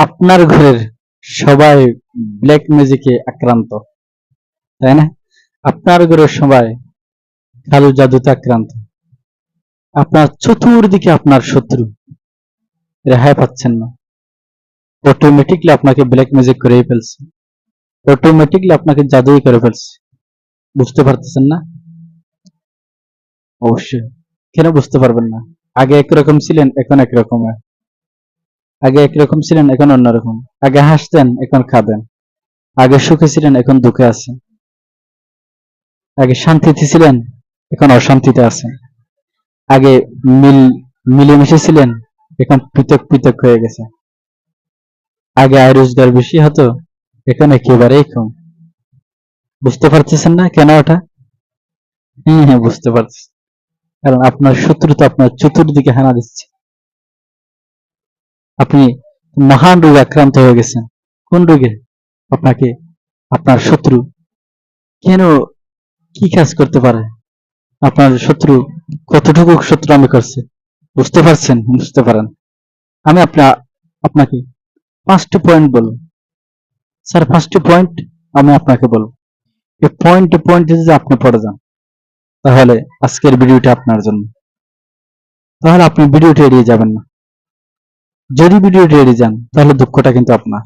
আপনার ঘরের সবাই ব্ল্যাক ম্যাজিকে আক্রান্ত, তাই না? আপনার ঘরের সবাই কালো জাদুতে আক্রান্ত। আপনার চতুর্দিকে আপনার শত্রু। রেহাই পাচ্ছেন না। অটোমেটিকলি আপনাকে ব্ল্যাক ম্যাজিক করেই ফেলছে। অটোমেটিকলি আপনাকে জাদুই করে ফেলছে। বুঝতে পারতেছেন না? অবশ্যই। কেন বুঝতে পারবেন না? আগে একরকম ছিলেন, এখন একরকম আগে একরকম ছিলেন, এখন অন্যরকম। আগে হাসতেন, এখন খাবেন আগে সুখে ছিলেন, এখন দুঃখে আছেন। আগে শান্তিতে ছিলেন, এখন অশান্তিতে আছেন। আগে মিল, মিলেমিশে ছিলেন, এখন পৃথক পৃথক হয়ে গেছে আগে আয় রোজগার বেশি হতো, এখন একেবারেই কম। বুঝতে পারতেছেন না কেন ওটা? হ্যাঁ হ্যাঁ বুঝতে পারছি কারণ আপনার শত্রু তো আপনার চতুর্দিকে হানা দিচ্ছে। আপনি মহান রোগে আক্রান্ত হয়ে গেছেন। কোন রোগে? আপনাকে, আপনার শত্রু। কেন কি কাজ করতে পারে? আপনার শত্রু কতটুকু শত্রু আমি করছে? বুঝতে পারছেন? বুঝতে পারেন। আমি আপনার আপনাকে পাঁচটি পয়েন্ট বলব। স্যার, পাঁচটি পয়েন্ট আমি আপনাকে বলব। এই পয়েন্টে পয়েন্ট যদি আপনি পড়ে যান, তাহলে আজকের ভিডিওটা আপনার জন্য। তাহলে আপনি ভিডিওটা এড়িয়ে যাবেন না। যদি ভিডিওটা এড়িয়ে যান, তাহলে দুঃখটা কিন্তু আপনার।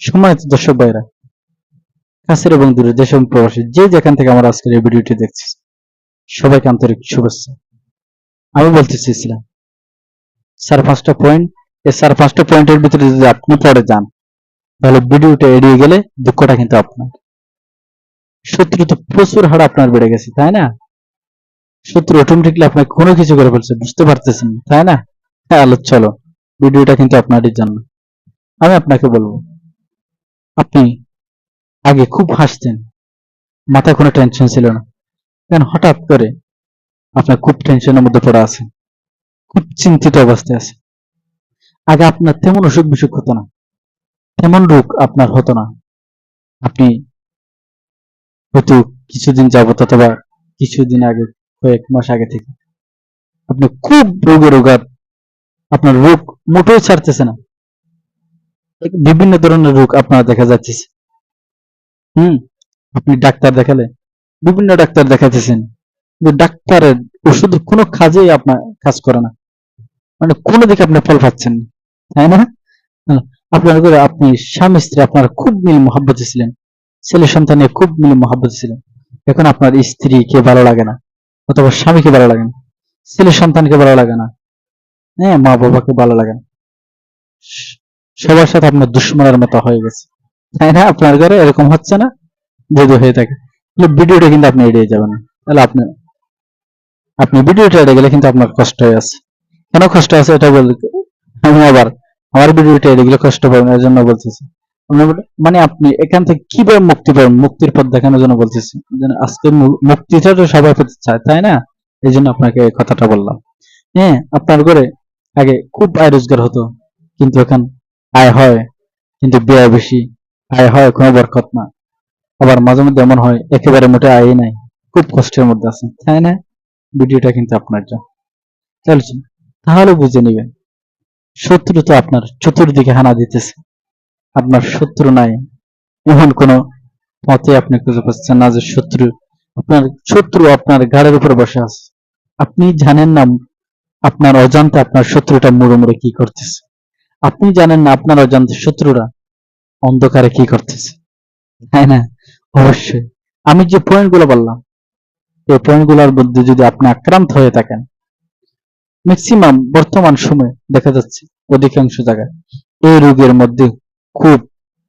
সময় দর্শক ভাইরা, কাছের এবং দূরে দেশ এবং প্রবাসী, যে যেখান থেকে আমার আজকের এই ভিডিওটি দেখছিস সবাইকে আন্তরিক শুভেচ্ছা। আমি বলতে চেয়েছিলাম স্যার পাঁচটা পয়েন্ট এই স্যার পাঁচটা পয়েন্টের ভিতরে যদি আপনি পড়ে যান, তাহলে ভিডিওটা এড়িয়ে গেলে দুঃখটা কিন্তু আপনার। শত্রু তো প্রচুর হার আপনার বেড়ে গেছে, তাই না? শত্রু অটোমেটিকলি আপনাকে কোনো কিছু করে ফেলছে, বুঝতে পারতেছেন, তাই না? হ্যাঁ চলো। ভিডিওটা কিন্তু আপনারই জন্য। আমি আপনাকে বলব, আপনি আগে খুব হাসতেন মাথায় কোনো টেনশন ছিল না। কেন হঠাৎ করে আপনার খুব টেনশনের মধ্যে পড়ে আছেন খুব চিন্তিত অবস্থায় আছে। আগে আপনার তেমন অসুখ বিসুখ হতো না, তেমন রোগ আপনার হতো না। আপনি হয়তো কিছুদিন যাবত অথবা কিছুদিন আগে, কয়েক মাস আগে থেকে আপনি খুব রোগে রোগাত আপনার রোগ মোটেও ছাড়তেছে না। বিভিন্ন ধরনের রোগ আপনার দেখা যাচ্ছে। হুম? আপনি ডাক্তার দেখালে, বিভিন্ন ডাক্তার দেখাতেছেন ডাক্তারের ওষুধ কোনো কাজেই আপনার কাজ করে না। মানে কোনো দিকে আপনি ফল পাচ্ছেন তাই না? আপনার করে আপনি স্বামী স্ত্রী আপনার খুব মিল মহাব্বত ছিলেন। ছেলে সন্তানে খুব মিল মহাব্বত ছিলেন। এখন আপনার স্ত্রীকে ভালো লাগে না, অথবা স্বামীকে ভালো লাগে না। ছেলে সন্তানকে ভালো লাগে না। হ্যাঁ মা বাবাকে ভালো লাগে না। সবার সাথে আপনার দুশ্মনের মতো হয়ে গেছে। তাই না? আপনার ঘরে এরকম হচ্ছে না? যদি হয়ে থাকে। ভিডিওটা কিন্তু আপনি এড়িয়ে যাবেন। তাহলে আপনি আপনি ভিডিওটা এড়িয়ে গেলে কিন্তু আপনার কষ্ট হয়ে আছে। কেন কষ্ট আছে এটা বলতে আমি আবার, আমার ভিডিওটা এড়িয়ে গেলে কষ্ট পাবেন এর জন্য বলতেছি। মানে আপনি এখান থেকে কীভাবে মুক্তি পাবেন? মুক্তির পথ দেখানোর জন্য বলতেছি। আজকে মুক্তিটা তো সবাই পেতে চায়, তাই না? এই জন্য আপনাকে কথাটা বললাম। হ্যাঁ আপনার ঘরে আগে খুব আয় রোজগার হতো, কিন্তু এখন আয় হয়, কিন্তু ব্যয় বেশি, আয় হয় কোনো বরকত না। আবার মাঝে মধ্যে এমন হয়, একেবারে মোটে আয় নাই, খুব কষ্টের মধ্যে আছে তাই না? ভিডিওটা কিন্তু আপনার জন্য। চলছে তাহলে বুঝে নেবেন, শত্রু তো আপনার, চতুর্দিকে হানা দিতেছে। আপনার শত্রু নাই, এমন কোনো পথে আপনি খুঁজে পাচ্ছেন না যে শত্রু, আপনার শত্রু আপনার ঘাড়ের উপর বসে আছে। আপনি জানেন না আপনার অজান্তে আপনার শত্রুটা মুড়ে মুড়ে কি করতেছে? আপনি জানেন না আপনার অজান্তে শত্রুরা অন্ধকারে কি করতেছে। তাই না? অবশ্যই। আমি যে পয়েন্টগুলো বললাম, এই পয়েন্টগুলোর মধ্যে যদি আপনি আক্রান্ত হয়ে থাকেন ম্যাক্সিমাম বর্তমান সময়ে দেখা যাচ্ছে অধিকাংশ জায়গায় এই রোগের মধ্যে খুব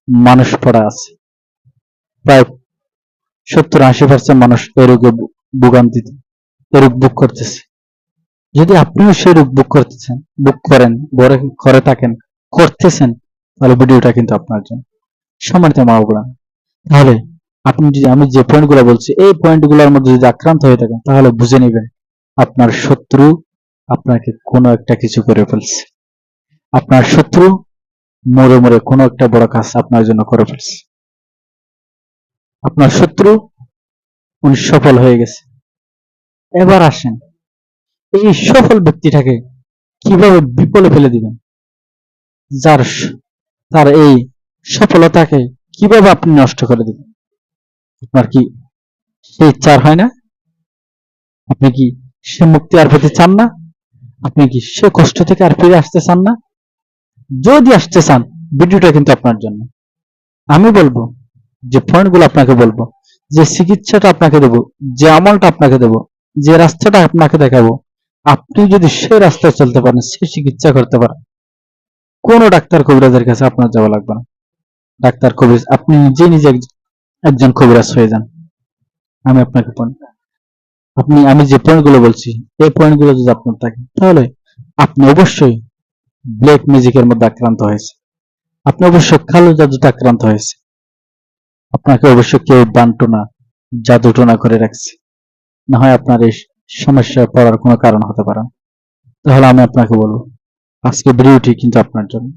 মানুষ পড়া আছে। প্রায় সত্তর আশি পার্সেন্ট মানুষ এই রোগে ভোগান্তিতে রোগ বুক করতেছে। যদি আপনিও সেই রোগ বুক করতেছেন বুক করেন, বড় করে থাকেন, করতেছেন, তাহলে ভিডিওটা কিন্তু আপনার জন্য সম্মানিত মা বাবা তাহলে আপনি যদি, আমি যে পয়েন্টগুলো বলছি, এই পয়েন্টগুলোর মধ্যে যদি আক্রান্ত হয়ে থাকেন, তাহলে বুঝে নেবেন আপনার শত্রু আপনাকে কোনো একটা কিছু করে ফেলছে। আপনার শত্রু মরে মরে কোনো একটা বড় কাজ আপনার জন্য করে ফেলছে। আপনার শত্রু উনি সফল হয়ে গেছে। এবার আসেন। এই সফল ব্যক্তিটাকে কীভাবে বিপলে ফেলে দিবেন? যার তার এই সফলতাকে কীভাবে আপনি নষ্ট করে দিবেন? আপনার কি সেই ইচ্ছার হয় না? আপনি কি সে মুক্তি আর পেতে চান না? আপনি কি সে কষ্ট থেকে আর ফিরে আসতে চান না? যদি আসতে চান, ভিডিওটা কিন্তু আপনার জন্য। আমি বলব, যে পয়েন্টগুলো আপনাকে বলব, যে চিকিৎসাটা আপনাকে দেবো, যে আমলটা আপনাকে দেবো, যে রাস্তাটা আপনাকে দেখাবো আপনি যদি সেই রাস্তায় চলতে পারেন, সে চিকিৎসা করতে পারেন কোনো ডাক্তার কবিরাজের কাছে আপনার যাওয়া লাগবে না। ডাক্তার কবিরাজ, আপনি নিজে নিজে একজন কবিরাজ হয়ে যান। আমি আপনাকে আপনি, আমি যে পয়েন্টগুলো বলছি, এই পয়েন্টগুলো যদি আপনার থাকে, তাহলে আপনি অবশ্যই ব্ল্যাক ম্যাজিকের মধ্যে আক্রান্ত হয়েছে। আপনি অবশ্যই কালো জাদুতে আক্রান্ত হয়েছে। আপনাকে অবশ্যই কেউ বান্টনা জাদু টোনা করে রাখছে। না হয় আপনার এই সমস্যায় পড়ার কোনো কারণ হতে পারে তাহলে আমি আপনাকে বলব, আজকে ভিডিওটি কিন্তু আপনার জন্য।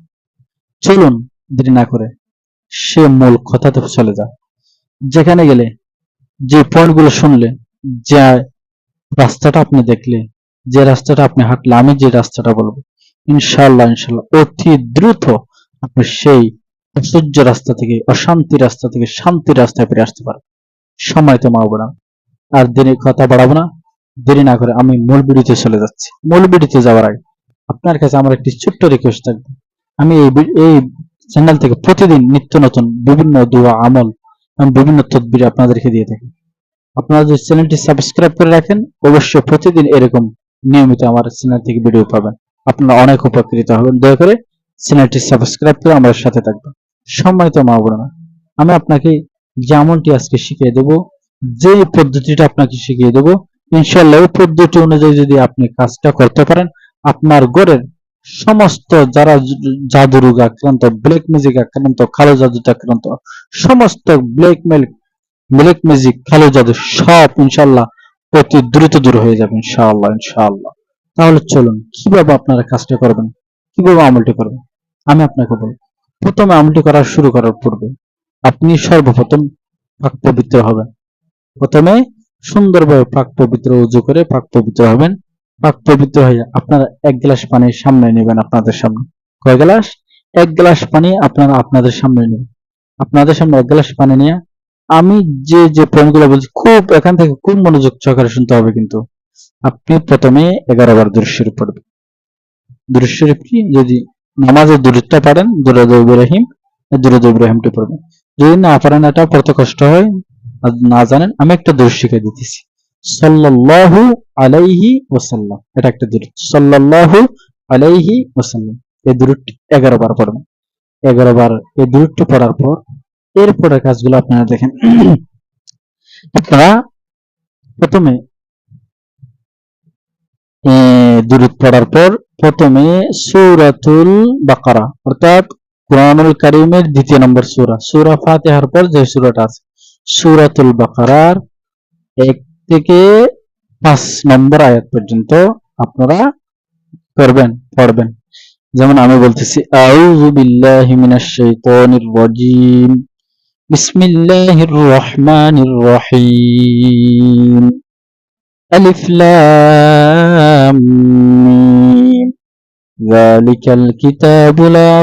চলুন দেরি না করে সে মূল কথাতে চলে যা যেখানে গেলে যে পয়েন্টগুলো শুনলে, যে রাস্তাটা আপনি দেখলে, যে রাস্তাটা আপনি হাঁটলে, আমি যে রাস্তাটা বলব ইনশাল্লাহ ইনশাল্লাহ অতি দ্রুত আপনি সেই অসহ্য রাস্তা থেকে, অশান্তি রাস্তা থেকে শান্তির রাস্তায় ফিরে আসতে পারবেন। সময় তো না। আর দেরি কথা বাড়াবো না। দেরি না করে আমি মূল ভিডিওতে চলে যাচ্ছি। মূল ভিডিওতে যাওয়ার আগে আপনার কাছে আমার একটি ছোট্ট রিকোয়েস্ট থাকবে। আমি এই এই চ্যানেল থেকে প্রতিদিন নিত্য নতুন বিভিন্ন দোয়া, আমল এবং বিভিন্ন তদবির আপনাদেরকে দিয়ে থাকি। আপনারা যদি চ্যানেলটি সাবস্ক্রাইব করে রাখেন, অবশ্যই প্রতিদিন এরকম নিয়মিত আমার চ্যানেল থেকে ভিডিও পাবেন। আপনারা অনেক উপকৃত হবেন। দয়া করে চ্যানেলটি সাবস্ক্রাইব করে আমার সাথে থাকবেন। সম্মানিত মা বোনেরা, আমি আপনাকে যে আমলটি আজকে শিখিয়ে দেব যে পদ্ধতিটা আপনাকে শিখিয়ে দেব ইনশাআল্লাহ ওই পদ্ধতি অনুযায়ী যদি আপনি কাজটা করতে পারেন, আপনার ঘরের সমস্ত যারা জাদু রোগ আক্রান্ত ব্ল্যাক ম্যাজিক আক্রান্ত, কালো জাদুতে আক্রান্ত, সমস্ত ব্ল্যাক মেল ব্ল্যাক ম্যাজিক কালো জাদু সব ইনশাআল্লাহ অতি দ্রুত দূর হয়ে যাবে ইনশাআল্লাহ ইনশাআল্লাহ। তাহলে চলুন, কীভাবে আপনারা কাজটা করবেন? কীভাবে আমলটি করবেন? আমি আপনাকে বলব, প্রথমে আমলটি করা শুরু করার পূর্বে আপনি সর্বপ্রথম পাক পবিত্র হবেন। প্রথমে সুন্দরভাবে পাক পবিত্র উজু করে পাক পবিত্র হবেন। পাক পবিত্র হয়ে আপনারা এক গ্লাস পানি সামনে নেবেন আপনাদের সামনে। কয় গ্লাস? এক গ্লাস পানি আপনারা আপনাদের সামনে নেবেন। আপনাদের সামনে এক গ্লাস পানি নিয়ে আমি যে যে পয়েন্টগুলো বলছি, খুব এখান থেকে খুব মনোযোগ সহকারে শুনতে হবে কিন্তু। আপনি প্রথমে এগারো বার দুরুশ্বরী পড়বেন। দুরুশ্বরী কি? যদি নামাজের দূরত্বটা পারেন দুরদ ইব্রাহিম দুরদ ইব্রাহিমটি পড়বেন। যদি না পারেন এটা পড়তে কষ্ট হয়? না জানেন, আমি একটা দূর শিখে দিতেছি। সাল্লাল্লাহু আলাইহি ওয়াসাল্লাম। এটা একটা দূর সাল্লাল্লাহু আলাইহি ওয়াসাল্লাম। এই দূরটি এগারো বার পড়বেন। এগারো বার এই দূরটি পড়ার পর এরপরের কাজগুলো আপনারা দেখেন। আপনারা প্রথমে দূরত পড়ার পর প্রথমে সূরাতুল বাকারা, অর্থাৎ কোরআনুল কারীমের দ্বিতীয় নম্বর সূরা। সূরা ফাতিহার পর যে সূরাটা আছে সুরাতুল বাকারার এক থেকে পাঁচ নম্বর আয়াত পর্যন্ত আপনারা করবেন পড়বেন। যেমন আমি বলতেছি, আউযু বিল্লাহি মিনাশ শাইতানির রাজিম। বিসমিল্লাহির রহমানির রহিম। আলিফ লাম মিম। যালিকাল কিতাবু লা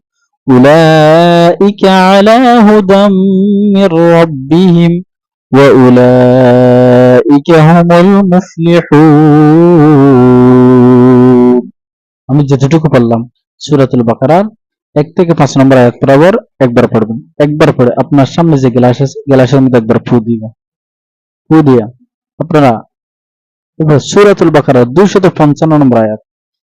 أولئك على هدى من ربهم وأولئك هم المفلحون আমি যতটুকু বললাম সূরাতুল বাকারার এক থেকে পাঁচ নম্বর আয়াত বরাবর একবার পড়বেন একবার পড়ে আপনার সামনে যে গ্লাস আছে গ্লাসের মধ্যে একবার ফু দিবেন ফু দিয়া আপনারা এবার সূরাতুল বাকারার দুইশত পঞ্চান্ন নম্বর আয়াত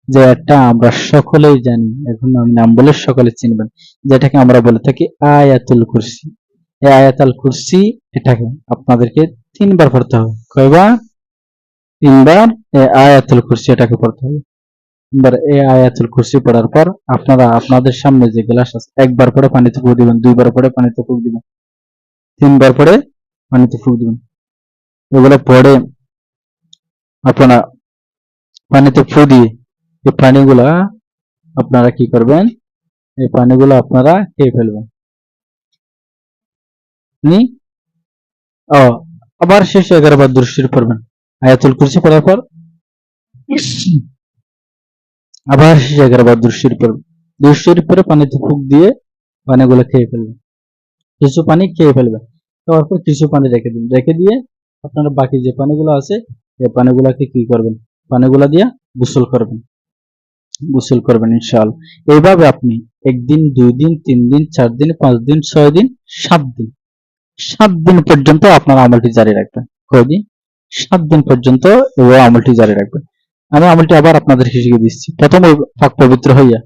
যে একটা আমরা সকলেই জানি, এখন আমি নাম বলে সকলে চিনবেন। যেটাকে আমরা বলে থাকি আয়াতুল কুরসি। এই আয়াতুল কুরসি, এটাকে আপনাদেরকে তিনবার পড়তে হবে। কয়বার? তিনবার এই আয়াতুল কুরসি এটাকে পড়তে হবে। এবার এই আয়াতুল কুরসি পড়ার পর আপনারা, আপনাদের সামনে যে গ্লাস আছে, একবার পরে পানিতে ফুক দিবেন, দুইবার পরে পানিতে ফুক দিবেন, তিনবার পরে পানিতে ফুক দিবেন। এগুলো পরে আপনারা পানিতে ফু দিয়ে এই পানিগুলা আপনারা কি করবেন? এই পানিগুলো আপনারা খেয়ে ফেলবেন। নি? ও আবার শেষে এগারো বার দৃষ্টির পড়বেন। আয়াতুল কুরসি পড়ার পর? আবার শেষে এগারো বার দৃষ্টির পড়বেন। দৃষ্টির পরে পানিতে ফুক দিয়ে পানিগুলো খেয়ে ফেলবেন। কিছু পানি খেয়ে ফেলবেন। খাওয়ার পর কিছু পানি রেখে দিন। রেখে দিয়ে আপনারা বাকি যে পানিগুলো আছে এই পানিগুলাকে কি করবেন? পানিগুলা দিয়ে গোসল করবেন। গোসল করবেন ইনশাআল্লাহ এইভাবে আপনি একদিন দুই দিন তিন দিন চার দিন পাঁচ দিন ছয় দিন সাত দিন সাত দিন পর্যন্ত আপনার আমলটি জারি রাখবেন। কয়দিন? সাত দিন পর্যন্ত এই আমলটি জারি রাখবেন। আমি আমলটি আবার আপনাদেরকে শিখিয়ে দিচ্ছি। প্রথমে পাক পবিত্র হইয়া,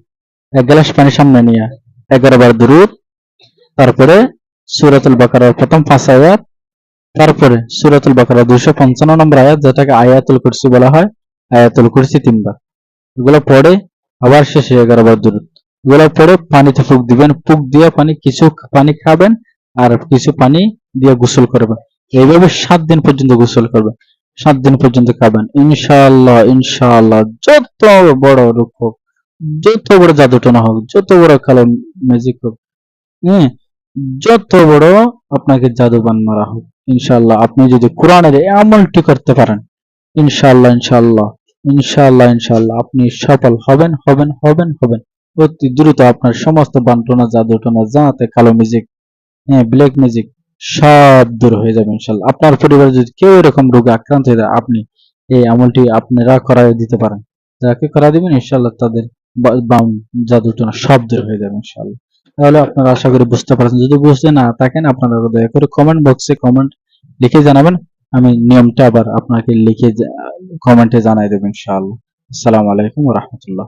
এক গ্লাস পানি সামনে নিয়ে, এগারো বার দুরুদ, তারপরে সুরাতুল বাকারার প্রথম পাঁচ আয়াত, তারপরে সুরাতুল বাকারা দুশো পঞ্চান্ন নম্বর আয়াত, যেটাকে আয়াতুল কুরসি বলা হয়, আয়াতুল কুরসি তিনবার। এগুলো পড়ে আবার শেষে এগারো বার দূর এগুলো পড়ে পানিতে ফুক দিবেন, ফুক দিয়ে পানি, কিছু পানি খাবেন আর কিছু পানি দিয়ে গোসল করবেন। এইভাবে সাত দিন পর্যন্ত গোসল করবেন, সাত দিন পর্যন্ত খাবেন। ইনশাআল্লাহ ইনশাআল্লাহ, যত বড় রূপ হোক, যত বড় জাদুটনা হোক, যত বড় কালো ম্যাজিক হোক হ্যাঁ যত বড় আপনাকে জাদুবান মারা হোক, ইনশাআল্লাহ, আপনি যদি কোরআনের এই আমলটি করতে পারেন, ইনশাআল্লাহ ইনশাআল্লাহ ইনশাআল্লাহ ইনশাআল্লাহ। আপনি সফল হবেন হবেন হবেন হবেন। অতি দ্রুত আপনার সমস্ত বান্টনা, জাদুটনা যাতে কালো মিউজিক হ্যাঁ ব্ল্যাক মিউজিক সব দূর হয়ে যাবে ইনশাআল্লাহ। আপনার পরিবারে যদি কেউ এরকম রোগে আক্রান্ত হয়ে আপনি এই আমলটি আপনারা করাই দিতে পারেন। যাকে করা দিবেন, ইনশাআল্লাহ তাদের বাম জাদুটনা সব দূর হয়ে যাবে ইনশাআল্লাহ। তাহলে আপনারা আশা করি বুঝতে পারছেন। যদি বুঝতে না থাকেন, আপনারা দয়া করে কমেন্ট বক্সে কমেন্ট লিখে জানাবেন। আমি নিয়মটা আবার আপনাকে লিখে কমেন্টে জানাই দেবেন ইনশাআল্লাহ। আসসালামু আলাইকুম রাহমাতুল্লাহ।